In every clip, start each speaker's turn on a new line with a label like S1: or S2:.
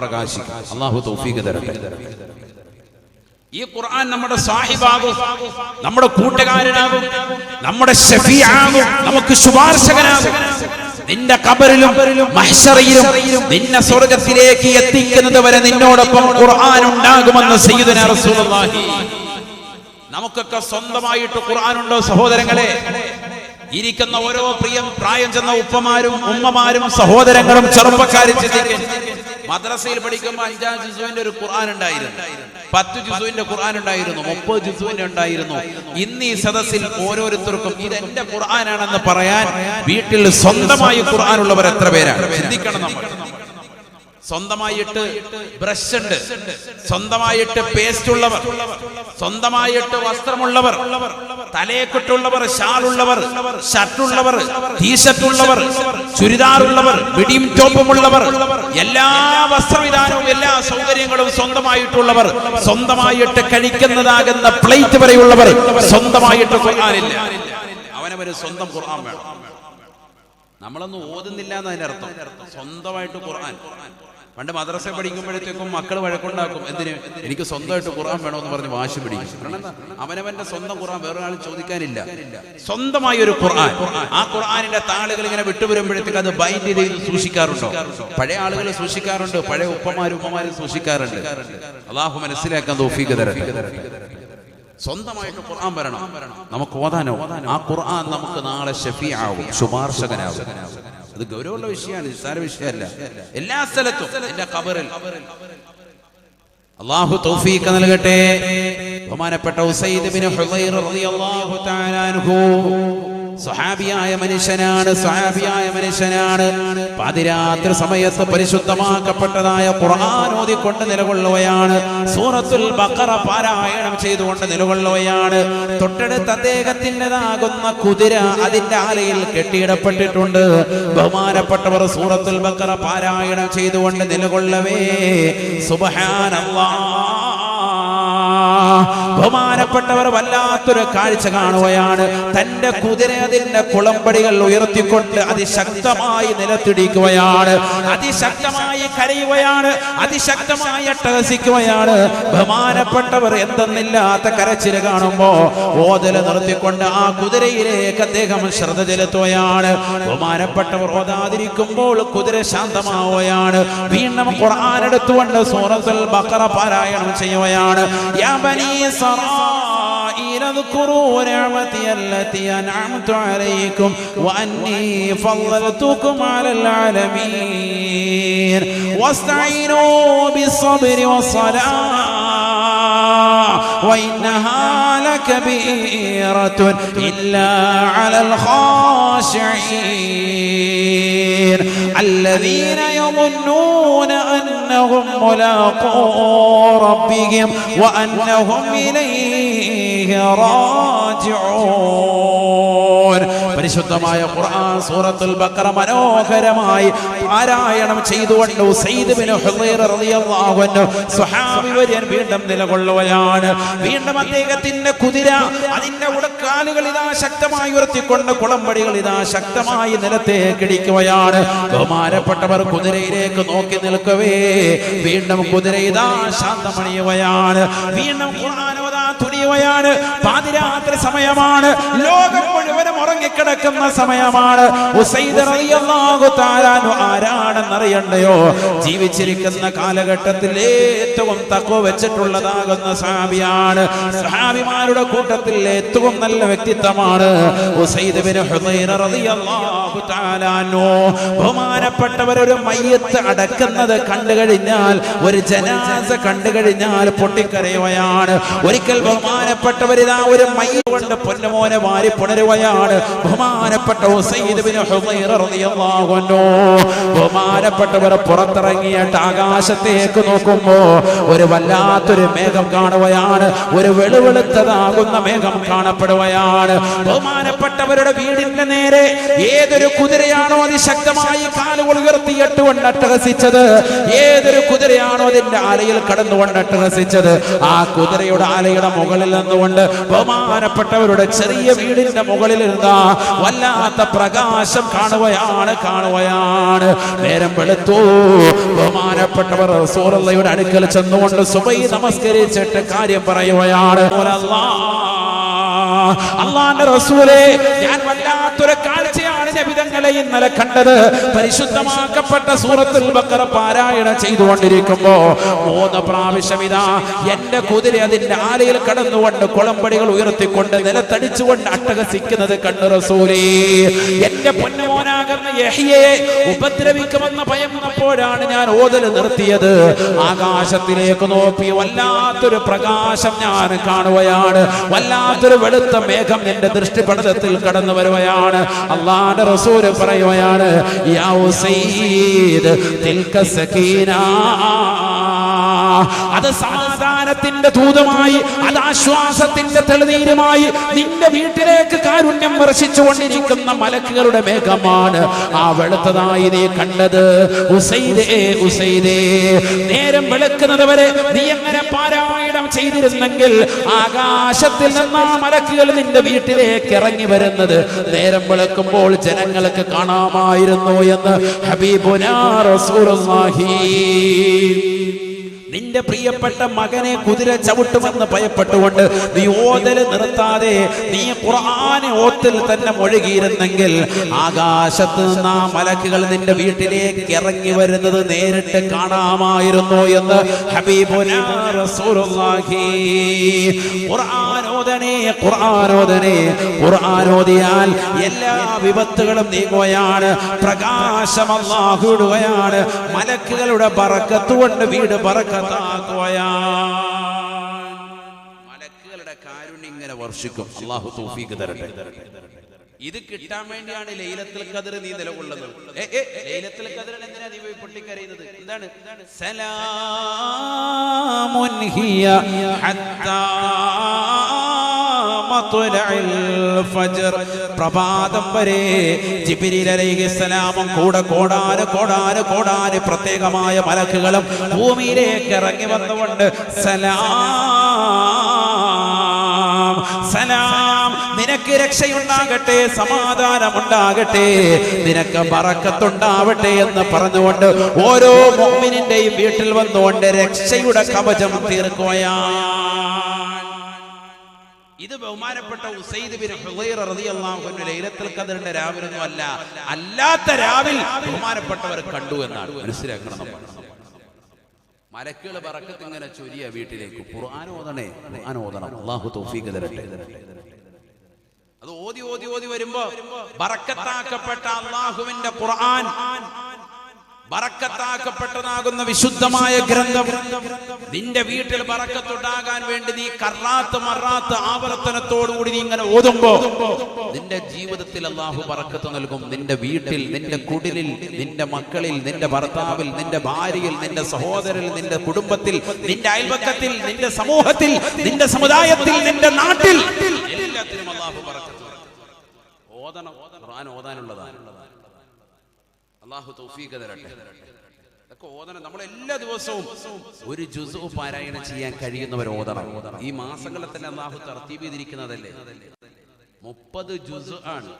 S1: പ്രകാശിക്കും. അള്ളാഹു തൗഫീഖ് തരട്ടെ. ഈ ഖുർആൻ നമ്മുടെ സാഹിബാകും നമ്മുടെ കൂട്ടുകാരനാകും നമ്മുടെ ഷഫീആകും നമുക്ക് ശുപാർശകനാകും. നിന്റെ കബറിലും മഹ്ശറയിലും നിന്നെ സ്വർഗത്തിലേക്ക് എത്തിക്കുന്നത് വരെ നിന്നോടൊപ്പം ഖുർആൻ ഉണ്ടാകുമെന്ന് സയ്യിദുന റസൂലുള്ളാഹി. നമുക്കൊക്കെ സ്വന്തമായിട്ട് ഖുർആൻ ഉണ്ടോ സഹോദരങ്ങളെ? ഇരിക്കുന്ന ഓരോ പ്രിയം പ്രായം ചെന്ന ഉപ്പമാരും ഉമ്മമാരും സഹോദരങ്ങളും ചെറുപ്പക്കാരും ചിന്തിക്കും. മദ്രസയിൽ പഠിക്കുമ്പോൾ അഞ്ചാം ജിസുവിന്റെ ഒരു ഖുർആൻ ഉണ്ടായിരുന്നു. പത്ത് ജിസുവിന്റെ ഖുർആൻ ഉണ്ടായിരുന്നു. മുപ്പത് ജിസുവിന്റെ ഉണ്ടായിരുന്നു. ഇന്ന് ഈ സദസ്സിൽ ഓരോരുത്തർക്കും ഇത് എന്റെ ഖുർആനാണെന്ന് പറയാൻ വീട്ടിൽ സ്വന്തമായി ഖുർആൻ ഉള്ളവർ എത്ര പേരാണ്? ചിന്തിക്കണം നമ്മൾ. സ്വന്തമായിട്ട് ബ്രഷ് ഉണ്ട്. സ്വന്തമായിട്ട് പേസ്റ്റ് ഉള്ളവർ. സ്വന്തമായിട്ട് വസ്ത്രമുള്ളവർ. തലയെക്കെട്ടുള്ളവർ ഷാളുള്ളവർ ഷർട്ടുള്ളവർ ടീഷർട്ട് ഉള്ളവർ ചുരിദാറുള്ളവർ ടോപ്പും ഉള്ളവർ എല്ലാ വസ്ത്രവിധാനവും എല്ലാ സൗകര്യങ്ങളും സ്വന്തമായിട്ടുള്ളവർ. സ്വന്തമായിട്ട് കഴിക്കുന്നതാകുന്ന പ്ലേറ്റ് വരെയുള്ളവർ സ്വന്തമായിട്ട് കൊള്ളാനില്ല അവനവന് സ്വന്തം ഖുർആൻ വേണം. നമ്മളൊന്നും ഓതുന്നില്ല എന്നതിന്റെ അർത്ഥം സ്വന്തമായിട്ട് ഖുർആൻ. പണ്ട് മദ്രസ പഠിക്കുമ്പോഴത്തേക്കും മക്കൾ വഴക്കുണ്ടാക്കും. എന്തിന്? എനിക്ക് സ്വന്തമായിട്ട് ഖുർആൻ വേണമെന്ന് പറഞ്ഞ് വാശി പിടിക്കും. കാരണം അവനവന്റെ സ്വന്തം ഖുർആൻ വേറെ ആൾ ചോദിക്കാനില്ല. സ്വന്തമായ ഒരു ഖുർആൻ. ആ ഖുർആനിന്റെ താളുകൾ ഇങ്ങനെ വിട്ടുവരുമ്പോഴത്തേക്ക് അത് ബൈൻഡ് ചെയ്ത് സൂക്ഷിക്കാറുണ്ടോ? പഴയ ആളുകൾ സൂക്ഷിക്കാറുണ്ട്. പഴയ ഉപ്പമാരും ഉപ്പമാരും സൂക്ഷിക്കാറുണ്ട്. അള്ളാഹു മനസ്സിലാക്കാൻ തോഫീക്ക് തരട്ടെ. സ്വന്തമായിട്ട് ഖുർആൻ വരണം. നമുക്ക് ഓതാനോ? ആ ഖുർആൻ നമുക്ക് നാളെ ഷഫീആവും ശുപാർശകനാവും. അത് ഗൗരവമുള്ള വിഷയമാണ് നിസ്സാര വിഷയമല്ല. എല്ലാ സ്ഥലത്തും എന്റെ കബറിൽ അള്ളാഹു തൗഫീഖ് നൽകട്ടെ. ബഹുമാനപ്പെട്ട ഉസൈദ് ബിൻ ഹുദൈർ റളിയല്ലാഹു തആല അൻഹു. സ്വഹാബിയായ മനുഷ്യനാണ് സ്വഹാബിയായ മനുഷ്യനാണ്. പാതിരാത്രി സമയത്ത് പരിശുദ്ധമാക്കപ്പെട്ടതായ ഖുർആൻ ഓതിക്കൊണ്ട് നിലകൊള്ളുകയാണ്. സൂറത്തുൽ ബക്കറ പാരായണം ചെയ്തുകൊണ്ട് നിലകൊള്ളുകയാണ്. തൊട്ടടുത്ത് അദ്ദേഹത്തിന്റെതാകുന്ന കുതിര അതിന്റെ ആലയിൽ കെട്ടിയിടപ്പെട്ടിട്ടുണ്ട്. ബഹുമാനപ്പെട്ടവർ സൂറത്തുൽ ബക്കറ പാരായണം ചെയ്തുകൊണ്ട് നിലകൊള്ളവേ. സുബ്ഹാനല്ലാഹ്. ബഹുമാനപ്പെട്ടവർ വല്ലാത്തൊരു കാഴ്ച കാണുകയാണ്. തന്റെ കുതിര അതിന്റെ കുളമ്പടികൾ ഉയർത്തിക്കൊണ്ട് അതിശക്തമായി നിലത്തിടിക്കുകയാണ്. അതിശക്തമായി കരയുകയാണ്. അതിശക്തമായി അട്ടഹസിക്കുകയാണ്. ബഹുമാനപ്പെട്ടവർ എന്തെന്നില്ലാത്ത കരച്ചിൽ കാണുമ്പോ ഓതൽ നിർത്തിക്കൊണ്ട് ആ കുതിരയിലേക്ക് അദ്ദേഹം ശ്രദ്ധ ചെലുത്തുകയാണ്. ബഹുമാനപ്പെട്ടവർ ഓതാതിരിക്കുമ്പോൾ കുതിര ശാന്തമാവുകയാണ്. വീണ്ടും ഖുർആൻ എടുത്തുകൊണ്ട് സൂറത്തുൽ ബഖറ പാരായണം ചെയ്യുകയാണ്. യാ ബനീ إسرائيل اذكروا نعمتي التي أنعمت عليكم وأني فضلتكم على العالمين واستعينوا بالصبر والصلاة وإنها لكبيرة إلا على الخاشعين. الذين يظنون أنهم ملاقو ربهم وأنهم إليه راجعون. പരിശുദ്ധമായ ഖുർആൻ സൂറത്തുൽ ബക്കറ മനോഹരമായി പാരായണം ചെയ്തുകൊണ്ട് സയ്യിദ് ബിൻ ഹുദൈർ റളിയല്ലാഹു അൻഹു സ്വഹാബി വര്യൻ വീണ്ടും നിലകൊള്ളുകയാണ്. വീണ്ടും അദ്ദേഹത്തിന്റെ കുതിര അതിന്റെ ഉടക്കാലുകൾ ഇതാ ശക്തമായി ഉയർത്തിക്കൊണ്ട് കുളമ്പടികൾ ഇതാ ശക്തമായി നിലത്തേക്ക് ഇടിക്കുകയാണ്. ബഹുമാനപ്പെട്ടവർ കുതിരയിലേക്ക് നോക്കി നിൽക്കവേ. വീണ്ടും കുതിര ഇതാ ശാന്തമണിയുകയാണ്. വീണ്ടും തുനിയുകയാണ് പാതിരാത്രി സമയമാണ്. ലോകം മുഴുവനും ഉറങ്ങിക്കിടക്കുന്ന സമയമാണ്. ആരാണെന്നറിയണ്ടയോ? ജീവിച്ചിരിക്കുന്ന കാലഘട്ടത്തിൽ ഏറ്റവും തക്കോ വെച്ചിട്ടുള്ളതാകുന്ന സഹാബിയാണ്. സഹാബിമാരുടെ കൂട്ടത്തിൽ ഏറ്റവും നല്ല വ്യക്തിത്വമാണ് ബഹുമാനപ്പെട്ടവരൊരു മയ്യത്ത് അടക്കുന്നത് കണ്ടു കഴിഞ്ഞാൽ ഒരു ജനാസ കണ്ടു കഴിഞ്ഞാൽ പൊട്ടിക്കരയുകയാണ്. ഒരിക്കൽ ബഹുമാനപ്പെട്ടവരിതാ ഒരു മയ്യ കൊണ്ട് പൊന്നുമോനെ വാരി പുണരുകയാണ്. ബഹുമാനപ്പെട്ട ബഹുമാനപ്പെട്ടവരെ പുറത്തിറങ്ങിയിട്ട് ആകാശത്തേക്ക് നോക്കുമ്പോ ഒരു വല്ലാത്തൊരു മേഘം കാണുകയാണ്. ഒരു വെളുവെളുത്തതാകുന്ന മേഘം കാണപ്പെടുകയാണ്. ബഹുമാനപ്പെട്ടവരുടെ വീടിന്റെ നേരെ ഏതൊരു കുതിരയാണോ അതിശക്തമായി കാലുകൾ ഉയർത്തിയിട്ട് കൊണ്ട് അട്ടഹസിച്ചത്? ഏതൊരു കുതിരയാണോ അതിന്റെ ആലയിൽ കടന്നുകൊണ്ട് അട്ടഹസിച്ചത്? ആ കുതിരയുടെ ആലയുടെ മുകളിൽ നിന്നുകൊണ്ട് ബഹുമാനപ്പെട്ടവരുടെ ചെറിയ വീടിന്റെ മുകളിൽ വരുന്ന വല്ലാത്ത പ്രകാശം കാണുകയാണ് കാണുകയാണ് നേരം വെളുത്തു ബഹുമാനപ്പെട്ടവർ സോറല്ലയുടെ അടുക്കൽ ചെന്നുകൊണ്ട് സുബൈ നമസ്കരിച്ചിട്ട് കാര്യം പറയുകയാണ് അള്ളാന്റെ റസൂലെ ഞാൻ വല്ലാത്തൊരു കാഴ്ചയാണ് നബിതങ്ങളെ ഇന്നലെ കണ്ടത് പരിശുദ്ധമാക്കപ്പെട്ട സൂറത്തിൽ ബക്കറ പാരായണം ചെയ്തുകൊണ്ടിരിക്കുമ്പോ മൂന്ന് പ്രാവശ്യം ഇതാ എന്റെ കുതിര അതിന്റെ ആലയിൽ കടന്നുകൊണ്ട് കുളമ്പടികൾ ഉയർത്തിക്കൊണ്ട് നിലത്തടിച്ചുകൊണ്ട് അട്ടഹസിക്കുന്നത് കണ്ടു റസൂലേ. എന്റെ പൊന്നുമോനാകുന്ന യഹിയെ ഉപദ്രവിക്കുമെന്ന് ഭയന്നപ്പോഴാണ് ഞാൻ ഓതൽ നിർത്തിയത്. ആകാശത്തിലേക്ക് നോക്കി വല്ലാത്തൊരു പ്രകാശം ഞാൻ കാണുകയാണ്. വല്ലാത്തൊരു വെളുത്ത മേഘം എന്റെ ദൃഷ്ടിപടലത്തിൽ കടന്നു വരുകയാണ്. അള്ളാന്റെ റസൂൽ പറയുകയാണ് യാ ഉസൈദ് തിൽക സകീനാ. അത് സമാധാനത്തിന്റെ ദൂതമായി അത് ആശ്വാസത്തിന്റെ തെളിനീരുമായി നിന്റെ വീട്ടിലേക്ക് കാരുണ്യം വർഷിച്ചുകൊണ്ടിരിക്കുന്ന മലക്കുകളുടെ മേഘമാണ് ആ വെളുത്തതായി നീ കണ്ടത്. ഉസൈദേ ഉസൈദേ നേരം വെളുക്കുന്നത് വരെ നീ എങ്ങനെ പാരായണം ചെയ്തിരുന്നെങ്കിൽ ആകാശത്തിൽ നിന്ന് ആ മലക്കുകൾ നിന്റെ വീട്ടിലേക്ക് ഇറങ്ങി വരുന്നത്. നേരം വെളുക്കുമ്പോൾ ജനങ്ങൾക്ക് കാണാമായിരുന്നു എന്ന് ഹബീബുനാ റസൂലുള്ളാഹി. നിന്റെ പ്രിയപ്പെട്ട മകനെ കുതിര ചവിട്ടുമെന്ന് ഭയപ്പെട്ടുകൊണ്ട് നീ ഓതൽ നിർത്താതെ നീ ഖുർആനെ ഓത്തിൽ തന്നെ മുഴുകിയിരുന്നെങ്കിൽ ആകാശത്ത് നിന്ന് മലക്കുകൾ നിന്റെ വീട്ടിലേക്ക് ഇറങ്ങി വരുന്നത് നേരിട്ട് കാണാമായിരുന്നു എന്ന് ഖുർആനോദനെ എല്ലാ വിപത്തുകളും നീങ്ങുകയാണ്. പ്രകാശം മലക്കുകളുടെ പറക്കത്തുകൊണ്ട് വീട് ബറക്കത്താക്കുകയാണ് മലക്കുകളുടെ കാരുണ്യം വർഷിക്കും. അള്ളാഹു തൗഫീഖ് തരട്ടെ. ഇത് കിട്ടാൻ വേണ്ടിയാണ് ലൈലത്തിൽ കതിർ നീ നിലകൊള്ളുന്നത്. ലൈലത്തിൽ കതിർ എന്തിനാ നീ പൊട്ടിക്കരയുന്നത്? എന്താണ്? സലാമുൻഹിയ ഹത്താ പ്രഭാതം വരെ ജിബ്രീൽ അലൈഹിസ്സലാമും കൂടെ കോടാന് കോടാന് കോടാന് പ്രത്യേകമായ മലക്കുകളും ഭൂമിയിലേക്ക് ഇറങ്ങി വന്നുകൊണ്ട് സലാം സലാം. രക്ഷയുണ്ടാകട്ടെ സമാധാനമുണ്ടാകട്ടെ നിനക്ക് പറക്കത്തുണ്ടാവട്ടെ എന്ന് പറഞ്ഞുകൊണ്ട് ഓരോ മോമിനിന്റെയും വീട്ടിൽ വന്നുകൊണ്ട് രക്ഷയുടെ കവചം തീർക്കോയാ ഇത് ബഹുമാനപ്പെട്ട ഉസൈദ് ബിൻ ഹുദൈറ റളിയല്ലാഹു അൻഹു ലൈലത്തുൽ ഖദറിന്റെ രാവിലൊന്നും അല്ല അല്ലാത്ത രാവിൽ ബഹുമാനപ്പെട്ടവർ കണ്ടു എന്നാണ്. മനസ്സിലാക്കണം നമ്മൾ. മലക്കുകൾ പറക്കത്ത് ഇങ്ങനെ ചൊരിയ വീട്ടിലേക്ക്. ഖുർആൻ ഓതണേ ഖുർആൻ ഓതണം. അല്ലാഹു തൗഫീഖ് തരട്ടെ. അത് ഓതി ഓതി ഓതി വരുമ്പോ ബറക്കത്താക്കപ്പെട്ട അള്ളാഹുവിന്റെ ഖുർആൻ ബറക്കത്താക്കപ്പെട്ടതാകുന്ന വിശുദ്ധമായ ഗ്രന്ഥം. നിന്റെ വീട്ടിൽ ബറക്കത്തുണ്ടാകാൻ വേണ്ടി നീ കറാത്ത് മറാത്ത് ആവർത്തനത്തോടുകൂടി നീ ഇങ്ങനെ ഓതുമ്പോ നിന്റെ ജീവിതത്തിൽ അള്ളാഹു ബറക്കത്ത് നൽകും. നിന്റെ വീട്ടിൽ നിന്റെ കുടിലിൽ നിന്റെ മക്കളിൽ നിന്റെ ഭർത്താവിൽ നിന്റെ ഭാര്യയിൽ നിന്റെ സഹോദരിൽ നിന്റെ കുടുംബത്തിൽ നിന്റെ അയൽപക്കത്തിൽ നിന്റെ സമൂഹത്തിൽ നിന്റെ സമുദായത്തിൽ നിന്റെ നാട്ടിൽ എല്ലാത്തിനും അള്ളാഹു ബറക്കത്ത്. ഓതണം ഖുർആൻ ഓതാനുള്ളതാണ്. അള്ളാഹു തൗഫീഖ് തരട്ടെ. ഇതൊക്കെ ഓതണം. നമ്മൾ എല്ലാ ദിവസവും ഒരു ജുസു പാരായണം ചെയ്യാൻ കഴിയുന്നവർ ഓതണം. ഈ മാസങ്ങളെ തന്നെ അള്ളാഹു തർത്തീബ് ചെയ്തിരിക്കുന്നതല്ലേ? മുപ്പത് ജുസു ആണ്.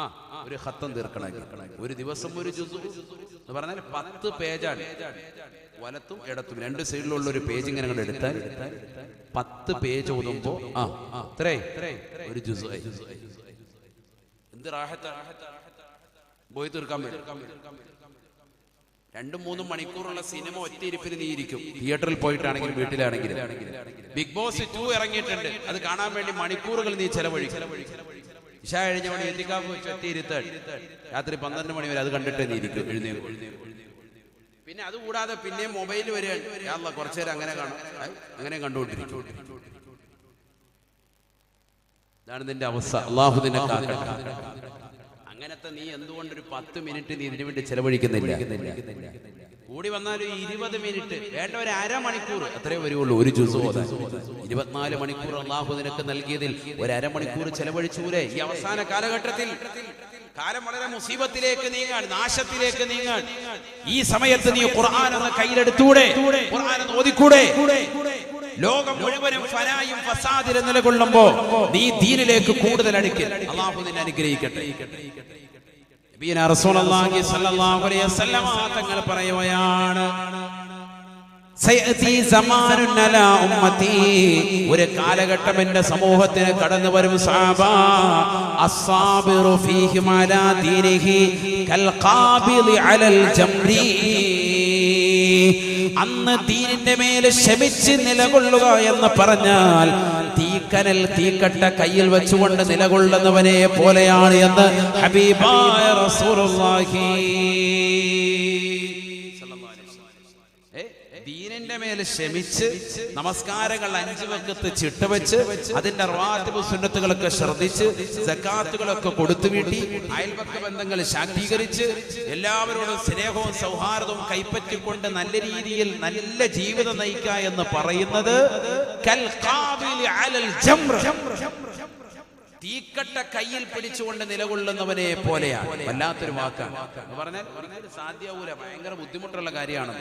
S1: ആ ഒരു ഹത്തം തീർക്കണം ഒരു ദിവസം ഒരു ജുസു എന്ന് പറഞ്ഞാൽ പത്ത് പേജാണ്. വലത്തും ഇടത്തും. രണ്ട് സൈഡിലുള്ള ഒരു പേജ് ഇങ്ങനെ അങ്ങോട്ട് എടുത്താൽ പത്ത് പേജ് ഓതുമ്പോ ആ അത്രേ ഒരു ജുസു എന്ത് റാഹത്ത? പോയി തീർക്കാൻ രണ്ടും മൂന്നും മണിക്കൂറുള്ള സിനിമ ഒറ്റ ഇരിപ്പിന് നീ ഇരിക്കും തിയേറ്ററിൽ പോയിട്ടാണെങ്കിലും വീട്ടിലാണെങ്കിലും. ബിഗ് ബോസ് ടു ഇറങ്ങിയിട്ടുണ്ട്. അത് കാണാൻ വേണ്ടി മണിക്കൂറുകൾ നീ ചെലവഴിക്കും. ഇഷ കഴിഞ്ഞ മണി ഒറ്റ രാത്രി പന്ത്രണ്ട് മണി വരെ അത് കണ്ടിട്ട് നീ ഇരിക്കും എഴുന്നേ പിന്നെ അത് കൂടാതെ പിന്നെ മൊബൈൽ വരികയാണ്. അല്ലാ, കുറച്ചു നേരം അങ്ങനെ കാണും. അങ്ങനെ കണ്ടുകൊണ്ടിരിക്കും. ഇതാണ് നിന്റെ അവസ്ഥ. അള്ളാഹുദിനെ കാക്കട്ടെ. അങ്ങനത്തെ നീ എന്തുകൊണ്ട് ഒരു പത്ത് മിനിറ്റ് നീ ഇതിനു വേണ്ടി ചെലവഴിക്കുന്നില്ല? കൂടി വന്നാൽ ഇരുപത് മിനിറ്റ് വേണ്ട ഒരു അരമണിക്കൂർ. അത്രേ വരുള്ളൂ ഒരു ജ്യൂസ് പോലെ ഇരുപത്തിനാല് മണിക്കൂർ അള്ളാഹു നിനക്ക് നൽകിയതിൽ ഒരു അരമണിക്കൂർ ചെലവഴിച്ചൂരെ ഈ അവസാന കാലഘട്ടത്തിൽ കാലം വളരെ മുസീബത്തിലേക്ക് നീങ്ങാൻ നാശത്തിലേക്ക് നീങ്ങാൻ. ഈ സമയത്ത് നീ ഖുർആൻ ഒന്ന് കയ്യിലെടുത്തൂടെ? ഖുർആൻ ഓതിക്കൂടെ? ലോകം മുഴുവനും ഫനായും ഫസാദിൽ നിലകൊള്ളുമ്പോ നീ ദീനിലേക്ക് കൂടുതൽ അടുക്കി അള്ളാഹു നിന്നെ അനുഗ്രഹിക്കട്ടെ. തങ്ങൾ പറയുകയാണ് ഒരു കാലഘട്ടം എന്റെ സമൂഹത്തിന് കടന്നു വരും അന്ന് തീരിന്റെ മേൽ ശമിച്ച് നിലകൊള്ളുക എന്ന് പറഞ്ഞാൽ തീക്കനൽ തീക്കട്ട കയ്യിൽ വെച്ചുകൊണ്ട് നിലകൊള്ളുന്നവനെ പോലെയാണ് എന്ന് ഹബീബായ റസൂലുള്ളാഹി. മേൽ ക്ഷമിച്ച് നമസ്കാരങ്ങൾ അഞ്ചു വക്കത്ത് ചിട്ടവെച്ച് അതിന്റെ റാത്തിബ് സുന്നത്തുകളൊക്കെ ശ്രദ്ധിച്ച് സക്കാത്തുകളൊക്കെ കൊടുത്തു വീട്ടി അയൽപക്ക ബന്ധങ്ങൾ ശാക്തീകരിച്ച് എല്ലാവരോടും സ്നേഹവും സൗഹാർദ്ദവും കൈപ്പറ്റിക്കൊണ്ട് നല്ല രീതിയിൽ നല്ല ജീവിതം നയിക്കുക എന്ന് പറയുന്നത് കൽ അലൽ. തീക്കട്ട കയ്യിൽ പിടിച്ചുകൊണ്ട് നിലകൊള്ളുന്നവനെ പോലെയാണ്. വല്ലാത്തൊരു വാക്കാണ്. പറഞ്ഞാൽ സാധ്യമാവൂല ഭയങ്കര ബുദ്ധിമുട്ടുള്ള കാര്യമാണ്.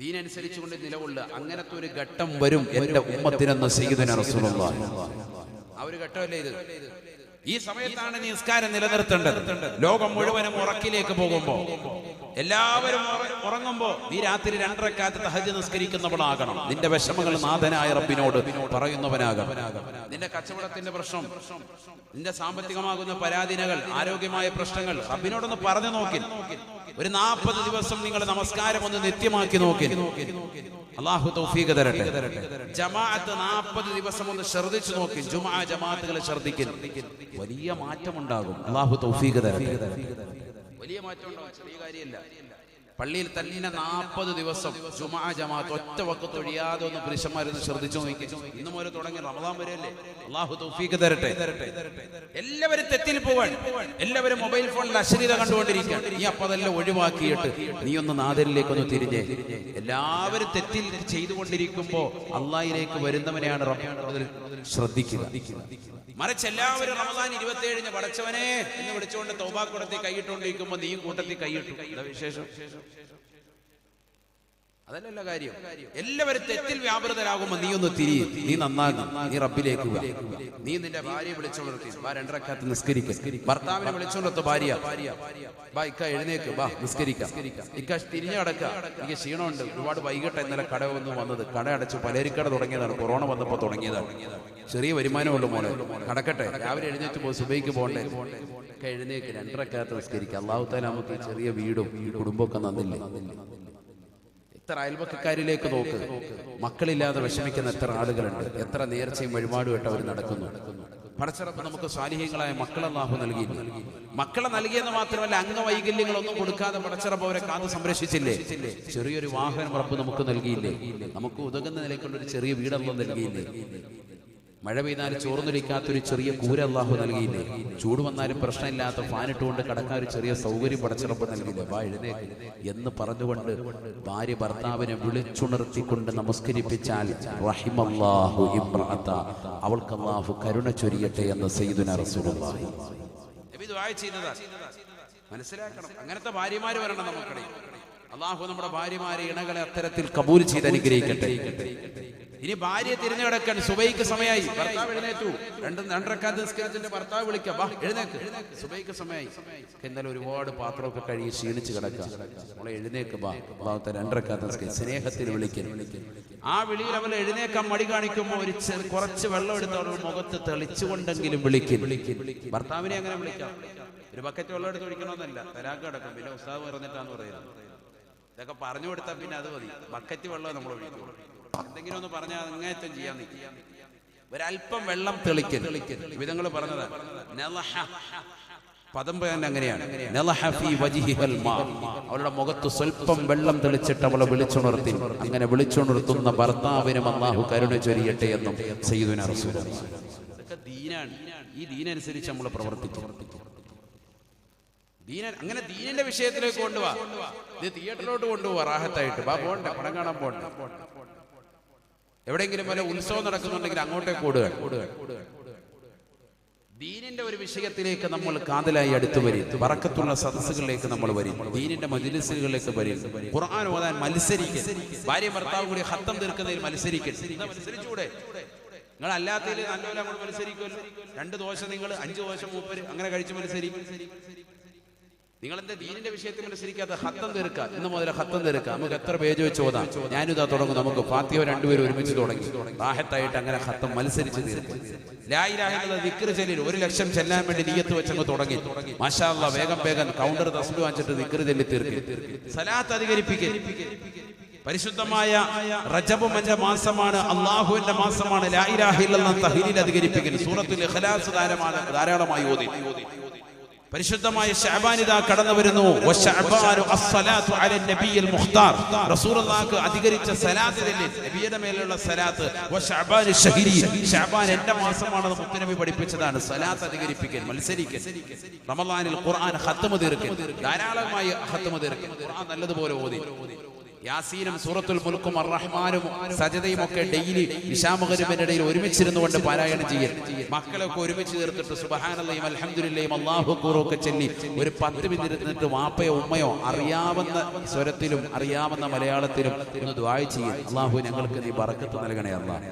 S1: ദീനനുസരിച്ചുകൊണ്ട് നിലകൊള്ളുക. അങ്ങനത്തെ ഒരു ഘട്ടം വരും എന്റെ ഉമ്മത്തിനെന്ന് സീതന ആ ഒരു ഘട്ടമല്ലേ ഇത്? ഈ സമയത്താണ് നിസ്കാരം നിലനിർത്തേണ്ടത്. ലോകം മുഴുവനും ഉറക്കിലേക്ക് പോകുമ്പോ. എല്ലാവരും ഉറ- ഉറങ്ങുമ്പോ നീ രാത്രി രണ്ടരക്കാലത്ത് തഹജ് നിസ്കരിക്കുന്നവളാകണം. നിന്റെ വിഷമങ്ങൾ നാഥനായ റബ്ബിനോട് പറയുന്നവനാകണം. നിന്റെ കച്ചവടത്തിന്റെ പ്രശ്നം നിന്റെ സാമ്പത്തികമാകുന്ന പരാതികൾ ആരോഗ്യമായ പ്രശ്നങ്ങൾ റബ്ബിനോടൊന്ന് പറഞ്ഞു നോക്കി ഒരു നാൽപ്പത് ദിവസം നിങ്ങൾ നമസ്കാരം ഒന്ന് നിത്യമാക്കി നോക്കി അള്ളാഹു തൗഫീഖ് തരട്ടെ. ജമാഅത്ത് നാൽപ്പത് ദിവസം ഒന്ന് ശ്രദ്ധിച്ചു നോക്കി ജുമാ ജമാഅത്തുകൾ ശ്രദ്ധിക്കും വലിയ മാറ്റമുണ്ടാകും. അള്ളാഹു തൗഫീഖ് തരട്ടെ. വലിയ മാറ്റം ഉണ്ടാവും ചെറിയ കാര്യമല്ല. പള്ളിയിൽ തന്നെ നാൽപ്പത് ദിവസം ജുമാ ജമാഅത്ത് ഒറ്റ വക്കത്ത് ഒഴിയാതെ ഒന്ന് പുരുഷന്മാരൊന്ന് ശ്രദ്ധിച്ചു നോക്കി. ഇന്ന് മുതൽ തുടങ്ങി റമദാൻ വരെയല്ലേ? അള്ളാഹു തൗഫീഖ് തരട്ടെ. എല്ലാവരും തെറ്റിൽ പോവാൻ എല്ലാവരും മൊബൈൽ ഫോണിൽ അശ്ലീല കണ്ടുകൊണ്ടിരിക്കുകയാണ്. നീ അപ്പൊ അതെല്ലാം ഒഴിവാക്കിയിട്ട് നീ ഒന്ന് നാദരിലേക്ക് ഒന്ന് തിരിഞ്ഞേ. എല്ലാവരും തെറ്റിൽ ചെയ്തുകൊണ്ടിരിക്കുമ്പോ അള്ളാഹിലേക്ക് വരുന്നവനെയാണ് ശ്രദ്ധിക്കുക. മറിച്ച് എല്ലാവരും റമദാൻ ഇരുപത്തി ഏഴിന് പടച്ചവനെ എന്ന് വിളിച്ചുകൊണ്ട് തൗബാക്കുടത്തിൽ കൈയിട്ടുകൊണ്ടിരിക്കുമ്പോ നീ കൂട്ടത്തിൽ കൈയിട്ടു. എന്താ വിശേഷം അതല്ലല്ല കാര്യം. എല്ലാവരും തെറ്റിൽ വ്യാപൃതരാകുമ്പോ നീ ഒന്ന് തിരി. നീ നന്നാകും നീ റബ്ബിലേക്ക്. നീ നിന്റെ ഭാര്യയെ വിളിച്ചോണ്ടിരുത്തി ബാ രണ്ടരക്കാത്ത് നിസ്കരിക്ക. ഭർത്താവിനെ വിളിച്ചോണ്ടത്ത് ഭാര്യ. ബാ ഇക്ക എഴുന്നേക്ക്. ബാ നിസ്കരിക്കാം. ഇക്ക തിരിഞ്ഞു കിടക്ക എനിക്ക് ക്ഷീണമുണ്ട്. ഒരുപാട് വൈകിട്ട് ഇന്നലെ കട വന്ന് വന്നത്. കട അടച്ച് പലരിക്കട തുടങ്ങിയതാണ്. കൊറോണ വന്നപ്പോ തുടങ്ങിയതാണ്. ചെറിയ വരുമാനമുള്ളൂ മോനെ. കടക്കട്ടെ രാവിലെ എഴുന്നേറ്റ് പോ സുബൈക്ക് പോകണ്ടേ? എഴുന്നേക്ക്. രണ്ടരക്കാത്ത് നിസ്കരിക്കാം. അള്ളാഹുത്താൻ നമുക്ക് ചെറിയ വീടും കുടുംബമൊക്കെ നന്നില്ലേ എത്ര അയൽവക്കക്കാരിലേക്ക് നോക്ക്? മക്കളില്ലാതെ വിഷമിക്കുന്ന എത്ര ആളുകളുണ്ട്? എത്ര നേർച്ചയും വഴിപാടുമായിട്ട് അവർ നടക്കുന്നു? പടച്ചിറപ്പ് നമുക്ക് സ്വാലിഹ്യങ്ങളായ മക്കളെ അള്ളാഹു നൽകി മക്കളെ നൽകിയെന്ന് മാത്രമല്ല അംഗവൈകല്യങ്ങളൊന്നും കൊടുക്കാതെ പടച്ചിറപ്പ് അവരെ കാത്ത് സംരക്ഷിച്ചില്ലേ? ചെറിയൊരു വാഹനം റബ്ബ് നമുക്ക് നൽകിയില്ലേ? നമുക്ക് ഉതകുന്ന നിലയ്ക്കുള്ള ഒരു ചെറിയ വീടൊന്നും നൽകിയില്ലേ? മഴ പെയ്താൽ ചോർന്നൊലിക്കാത്തൊരു ചെറിയ കൂര അള്ളാഹു നൽകിയില്ലേ? ചൂട് വന്നാലും പ്രശ്നമില്ലാത്ത ഫാനിട്ടുകൊണ്ട് കടക്കാൻ ഒരു ചെറിയ സൗകര്യം പടച്ചിറപ്പ് നൽകിയില്ലേ? വാ എഴുന്നേക്ക്. എന്ന് പറഞ്ഞുകൊണ്ട് ഭാര്യ ഭർത്താവിനെ വിളിച്ചുണർത്തിക്കൊണ്ട് നമസ്കരിപ്പിച്ചാൽ റഹിമല്ലാഹു ഇമ്രഅത അവൾക്ക് അള്ളാഹു കരുണ ചൊരിയട്ടെ എന്ന് സയ്യിദുന റസൂലുള്ളാഹി. നബി ദുആ. മനസ്സിലാക്കണം. അങ്ങനത്തെ ഭാര്യമാര് വരണം നമുക്കിടയിൽ അള്ളാഹു നമ്മുടെ ഭാര്യമാരെ ഇണകളെ അത്തരത്തിൽ കബൂൽ ചെയ്ത് അനുഗ്രഹിക്കട്ടെ. ഇനി ഭാര്യ തിരിഞ്ഞു കിടക്കാൻ സുബൈക്ക് സമയമായി ഭർത്താവ് എഴുന്നേറ്റു. രണ്ട് രണ്ടരക്കാൻ നിസ്കരിച്ചിട്ട് ഭർത്താവ് വിളിക്കാം. വാ എഴുന്നേക്ക്. സുബൈക്ക് സമയമായി എന്നാലും ഒരുപാട് പാത്രമൊക്കെ കഴുകി ക്ഷീണിച്ച് കിടക്കാം നമ്മളെ എഴുന്നേക്ക് ബാ ഭാഗത്തെ രണ്ടരക്കാലത്ത് നിസ്കരിച്ച് സ്നേഹത്തിൽ വിളിക്കുന്നു ആ വിളിയിൽ അവൾ എഴുന്നേക്കാൻ മടി കാണിക്കുമ്പോൾ ഒരു കുറച്ച് വെള്ളം എടുത്ത് അവൾ മുഖത്ത് തെളിച്ചുകൊണ്ടെങ്കിലും വിളിക്കും. ഭർത്താവിനെ അങ്ങനെ വിളിക്കാം. ഒരു ബക്കറ്റ് വെള്ളം എടുത്ത് ഒഴിക്കണമെന്നല്ല. തരാക്ക് കിടക്കും. പിന്നെ ഉസ്താവ് പറഞ്ഞിട്ടാന്ന് പറയുന്നത് ഇതൊക്കെ പറഞ്ഞു കൊടുത്താൽ പിന്നെ അത് മതി. ബക്കറ്റ് വെള്ളം നമ്മൾ ഒഴിക്കും. എന്തെങ്കിലും ഒന്ന് പറഞ്ഞാൽ അങ്ങേറ്റം ചെയ്യാൻ നിൽക്കും. ഒരല്പം വെള്ളം തെളിക്കൽ വിധങ്ങൾ പറഞ്ഞത് പദം പറയാൻ അങ്ങനെയാണ്. അവളുടെ മുഖത്ത് സ്വല്പം വെള്ളം തെളിച്ചിട്ട് അവളെ വിളിച്ചുണർത്തി. അങ്ങനെ വിളിച്ചുണർത്തുന്ന ഭർത്താവിനും അള്ളാഹു കരുണ ചൊരിയട്ടെ എന്നും ചെയ്തു റസൂലുള്ളാഹി. ഇതൊക്കെ ദീനാണ്. ഈ ദീനനുസരിച്ച് നമ്മൾ പ്രവർത്തിക്കും. ദീന അങ്ങനെ ദീനിന്റെ വിഷയത്തിലേക്ക് കൊണ്ടുപോവാ ഇത് തിയേറ്ററിലോട്ട് കൊണ്ടുപോവാ റാഹത്തായിട്ട്. ബാ പോണ്ട പടം കാണാൻ പോണ്ട. എവിടെയെങ്കിലും വല്ല ഉത്സവം നടക്കുന്നുണ്ടെങ്കിൽ അങ്ങോട്ടേ കൂടുക. ദീനിന്റെ ഒരു വിഷയത്തിലേക്ക് നമ്മൾ കാതലായി അടുത്തു വരും. വറക്കത്തുള്ള സദസ്സുകളിലേക്ക് നമ്മൾ വരും. ദീനിന്റെ മജിലിസുകളിലേക്ക് വരും. ഖുർആൻ ഓതാൻ മത്സരിക്കും. ഭാര്യ ഭർത്താവ് കൂടി ഹത്തം തീർക്കുന്നതിൽ മത്സരിക്കും. മത്സരിച്ചൂടെ? നിങ്ങൾ അല്ലാത്തതിൽ നല്ലപോലെ അങ്ങോട്ട് മത്സരിക്കുമല്ലോ. രണ്ട് ദോശ നിങ്ങൾ അഞ്ച് ദോശ മൂപ്പര് അങ്ങനെ കഴിച്ച് മത്സരിക്കും. നിങ്ങൾ എന്റെ ദീനിന്റെ വിഷയത്തിൽ മനസ്സിലാക്കാത്ത ഹത്തം തീർക്കുക? ഇന്ന് മുതൽ ഹത്തം തീർക്കുക. നമുക്ക് എത്ര പേജ് വെച്ച് ഓതാം? ഞാനിതാ തുടങ്ങും. നമുക്ക് ഫാത്തിയോ രണ്ടുപേരും ഒരുമിച്ച് തുടങ്ങി. ബാഹത്തായിട്ട് അങ്ങനെ ഹത്തം മത്സരിച്ച് തീർക്കും. ഒരു ലക്ഷം ചെല്ലാൻ വേണ്ടി നീയത്ത് വെച്ചങ്ങ് തുടങ്ങി. മാഷാ അല്ലാ വേഗം വേഗം കൗണ്ടർ തസ്ലു വാങ്ങിച്ചിട്ട് ദിക്കറ് ചെല്ലി തീർക്കും. സലാത്ത് അധികരിപ്പിക്കും പരിശുദ്ധമായ റജബ് മജ മാസമാണ്. അള്ളാഹുവിന്റെ മാസമാണ്. ലായിരാഹില്ലെന്ന തഹീലിൽ അധികരിപ്പിക്കുന്നു സൂറത്തുൽ ഇഖ്ലാസ് ധാരാളമായി ഓതി. പരിശുദ്ധമായ ഷഅബാനിത കടന്നു വരുന്നു. റസൂലുള്ളാഹിക്ക് അധികരിച്ച സലാത്ത് തന്നെ നബിയുടെ മേലുള്ള സലാത്ത്. ഷഅബാൻ എന്റെ മാസമാണെന്ന് മുത്തനബി പഠിപ്പിച്ചതാണ്. സലാത്ത് അധികരിപ്പിക്കൽ മത്സരിക്കൽ. റമളാനിൽ ഖുർആൻ ഖത്മ തീർക്കൽ. ധാരാളമായി ഖത്മ തീർക്കൽ. ഖുർആൻ നല്ലതുപോലെ ഓതി. യാസീനും സൂറത്തുൽ മുൽക്കും അറഹ്മാനും സജതയും ഒക്കെ ഡെയിലി ഇഷാമുഖരുമിന്റെ ഇടയിൽ ഒരുമിച്ചിരുന്നു കൊണ്ട് പാരായണം ചെയ്യൽ. മക്കളൊക്കെ ഒരുമിച്ച് തീർത്തിട്ട് സുബഹാനല്ലയും അലഹമുല്ലയും അള്ളാഹു ഒക്കെ ചെല്ലി ഒരു പത്ത് മിനിറ്റ് വാപ്പയോ ഉമ്മയോ അറിയാവുന്ന സ്വരത്തിലും അറിയാവുന്ന മലയാളത്തിലും ഒന്ന് ദ്വായ ചെയ്യും. അള്ളാഹു ഞങ്ങൾക്ക് നീ ബറക്കത്ത് നൽകണേ അള്ളാഹ്